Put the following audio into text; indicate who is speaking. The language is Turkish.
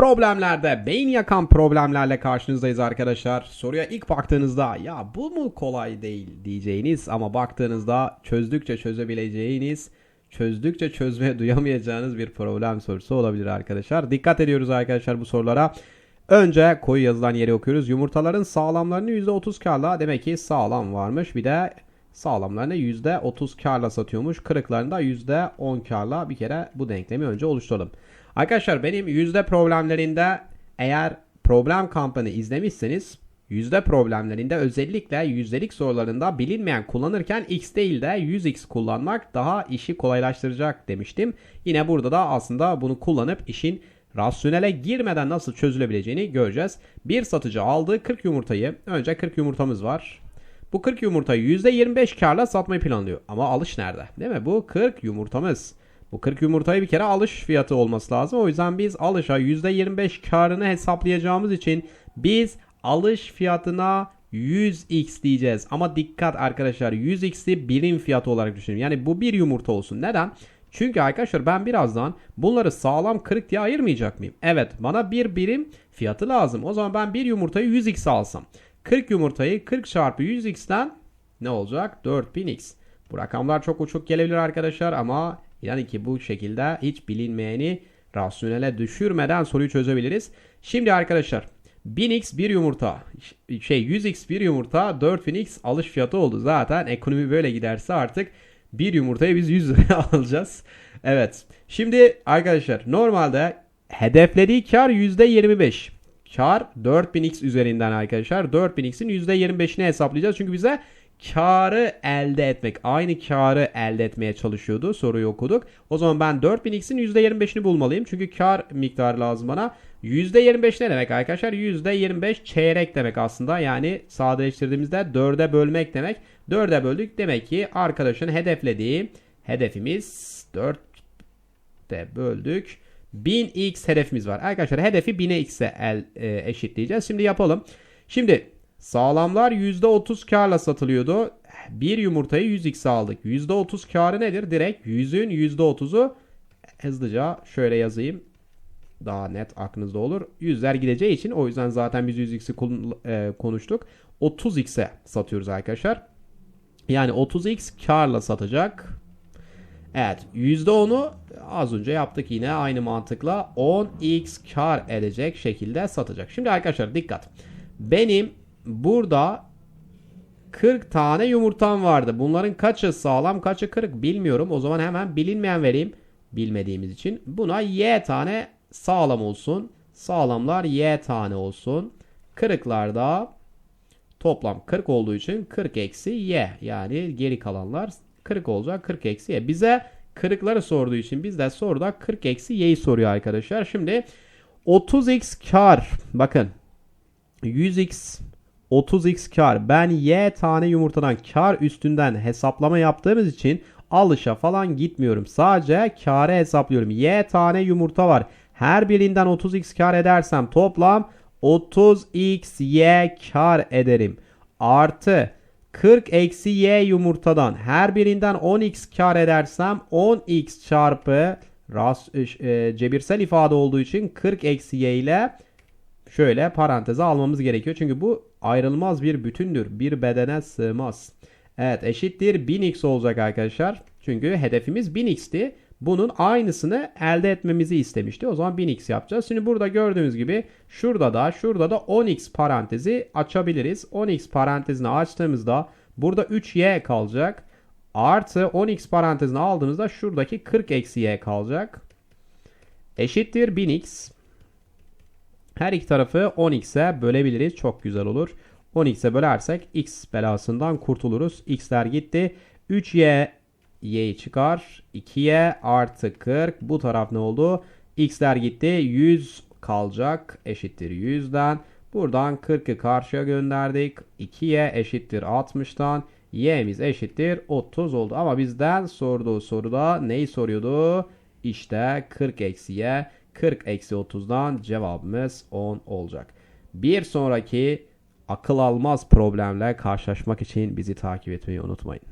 Speaker 1: Problemlerde, beyin yakan problemlerle karşınızdayız arkadaşlar. Soruya ilk baktığınızda ya bu mu kolay değil diyeceğiniz ama baktığınızda çözdükçe çözebileceğiniz, çözdükçe çözmeye duyamayacağınız bir problem sorusu olabilir arkadaşlar. Dikkat ediyoruz arkadaşlar bu sorulara. Önce koyu yazılan yeri okuyoruz. Yumurtaların sağlamlarını %30 karla demek ki sağlam varmış. Bir de sağlamlarını %30 karla satıyormuş. Kırıklarını da %10 karla bir kere bu denklemi önce oluşturalım. Arkadaşlar benim yüzde problemlerinde eğer problem kampını izlemişseniz yüzde problemlerinde özellikle yüzdelik sorularında bilinmeyen kullanırken x değil de 100x kullanmak daha işi kolaylaştıracak demiştim. Yine burada da aslında bunu kullanıp işin rasyonele girmeden nasıl çözülebileceğini göreceğiz. Bir satıcı aldığı 40 yumurtayı önce 40 yumurtamız var. Bu 40 yumurtayı %25 karla satmayı planlıyor. Ama alış nerede? Değil mi? Bu 40 yumurtamız. Bu 40 yumurtayı bir kere alış fiyatı olması lazım. O yüzden biz alışa %25 karını hesaplayacağımız için biz alış fiyatına 100x diyeceğiz. Ama dikkat arkadaşlar 100x'i birim fiyatı olarak düşünün. Yani bu bir yumurta olsun. Neden? Çünkü arkadaşlar ben birazdan bunları sağlam kırık diye ayırmayacak mıyım? Evet bana bir birim fiyatı lazım. O zaman ben bir yumurtayı 100x alsam. 40 yumurtayı 40 çarpı 100x'ten ne olacak? 4000x. Bu rakamlar çok uçuk gelebilir arkadaşlar ama yani ki bu şekilde hiç bilinmeyeni rasyonele düşürmeden soruyu çözebiliriz. Şimdi arkadaşlar 1000x bir yumurta şey 100x bir yumurta 4000x alış fiyatı oldu. Zaten ekonomi böyle giderse artık bir yumurtayı biz 100 liraya alacağız. Evet. Şimdi arkadaşlar normalde hedeflediği kar %25. Kar 4000x üzerinden arkadaşlar. 4000x'in %25'ini hesaplayacağız. Çünkü bize karı elde etmek. Aynı karı elde etmeye çalışıyordu. Soruyu okuduk. O zaman ben 4000x'in %25'ini bulmalıyım. Çünkü kar miktarı lazım bana. %25 ne demek arkadaşlar? %25 çeyrek demek aslında. Yani sadeleştirdiğimizde 4'e bölmek demek. 4'e böldük. Demek ki arkadaşın hedeflediği hedefimiz 4'te böldük. 1000x hedefimiz var. Arkadaşlar hedefi 1000'e x'e e, eşitleyeceğiz. Şimdi yapalım. Şimdi Sağlamlar %30 karla satılıyordu. Bir yumurtayı 100x aldık. %30 karı nedir? Direkt 100'ün %30'u hızlıca şöyle yazayım. Daha net aklınızda olur. Yüzler gideceği için o yüzden zaten biz 100x'i e, konuştuk. 30x'e satıyoruz arkadaşlar. Yani 30x karla satacak. Evet %10'u az önce yaptık yine aynı mantıkla 10x kar edecek şekilde satacak. Şimdi arkadaşlar dikkat. Benim burada 40 tane yumurtam vardı. Bunların kaçı sağlam kaçı kırık bilmiyorum. O zaman hemen bilinmeyen vereyim. Bilmediğimiz için. Buna y tane sağlam olsun. Sağlamlar y tane olsun. Kırıklarda toplam 40 olduğu için 40 eksi y. Yani geri kalanlar 40 olacak. 40 eksi y. Bize kırıkları sorduğu için biz de soruda 40 eksi y'yi soruyor arkadaşlar. Şimdi 30x kar. Bakın 100x 30x kar. Ben y tane yumurtadan kar üstünden hesaplama yaptığımız için alışa falan gitmiyorum. Sadece karı hesaplıyorum. Y tane yumurta var. Her birinden 30x kar edersem toplam 30x y kar ederim. Artı 40 eksi y yumurtadan her birinden 10x kar edersem 10x çarpı ras, e, cebirsel ifade olduğu için 40 eksi y ile şöyle paranteze almamız gerekiyor. Çünkü bu ayrılmaz bir bütündür. Bir bedene sığmaz. Evet eşittir 1000x olacak arkadaşlar. Çünkü hedefimiz 1000x'ti. Bunun aynısını elde etmemizi istemişti. O zaman 1000x yapacağız. Şimdi burada gördüğünüz gibi şurada da şurada da 10x parantezi açabiliriz. 10x parantezini açtığımızda burada 3y kalacak. Artı 10x parantezini aldığımızda şuradaki 40 eksi y kalacak. Eşittir 1000x. Her iki tarafı 10x'e bölebiliriz. Çok güzel olur. 10x'e bölersek x belasından kurtuluruz. x'ler gitti. 3y y'yi çıkar. 2y artı 40. Bu taraf ne oldu? x'ler gitti. 100 kalacak. Eşittir 100'den. Buradan 40'ı karşıya gönderdik. 2y eşittir 60'tan. y'miz eşittir 30 oldu. Ama bizden sorduğu soruda neyi soruyordu? İşte 40 eksi y. 40 eksi 30'dan cevabımız 10 olacak. Bir sonraki akıl almaz problemle karşılaşmak için bizi takip etmeyi unutmayın.